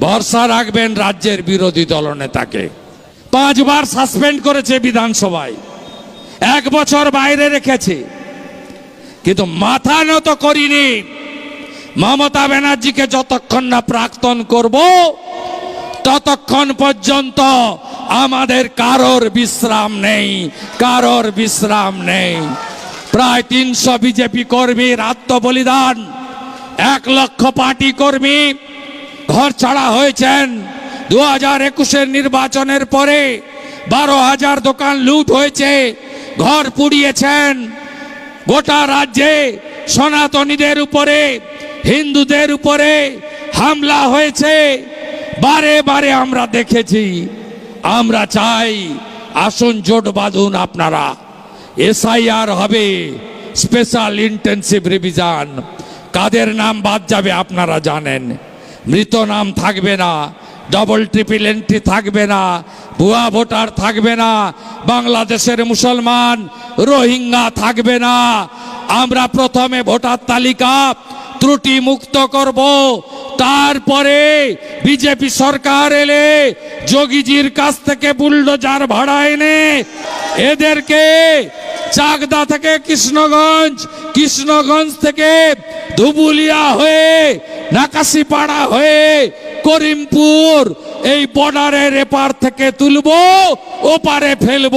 ভরসা রাখবেন রাজ্যের বিরোধী দলনেতাকে পাঁচবার সাসপেন্ড করেছে বিধানসভায়। এক বছর বাইরে রেখেছে। কিন্তু মাথা নত করিনি। মমতা ব্যানার্জিকে যতক্ষণ না প্রাক্তন করব, ততক্ষণ পর্যন্ত আমাদের কারোর বিশ্রাম নেই, কারোর বিশ্রাম নেই। প্রায় তিনশো বিজেপি কর্মীর আত্মবলিদান, এক লক্ষ পার্টি কর্মী ঘর ছাড়া হয়েছেন। দু হাজার একুশের নির্বাচনের পরে বারো হাজার দোকান লুট হয়েছে, ঘর পুড়িয়েছেন। গোটা রাজ্যে সনাতনীদের উপরে, হিন্দুদের উপরে হামলা হয়েছে। বারে বারে আমরা দেখেছি, আমরা চাই আসন জোট বাঁধুন আপনারা। এসআইআর হবে, স্পেশাল ইন্টেন্সিভ রিভিশন। কাদের নাম বাদ যাবে আপনারা জানেন। মৃত নাম থাকবে না ডবল ট্রিপল এন্ট্রি থাকবে না, ভুয়া ভোটার থাকবে না, বাংলাদেশের মুসলমান রোহিঙ্গা থাকবে না। আমরা প্রথমে ভোটার তালিকা ত্রুটি মুক্ত করব, তারপরে বিজেপি সরকার এলে যোগীজির কাছ থেকে বুলডোজার ভাড়া এনে এদেরকে চাকদা থেকে কৃষ্ণগঞ্জ কৃষ্ণগঞ্জ থেকে ধুবুলিয়া হয়ে নাকাশিপাড়া হয়ে করিমপুর এই বর্ডারের এপার থেকে তুলবো ওপারে ফেলব।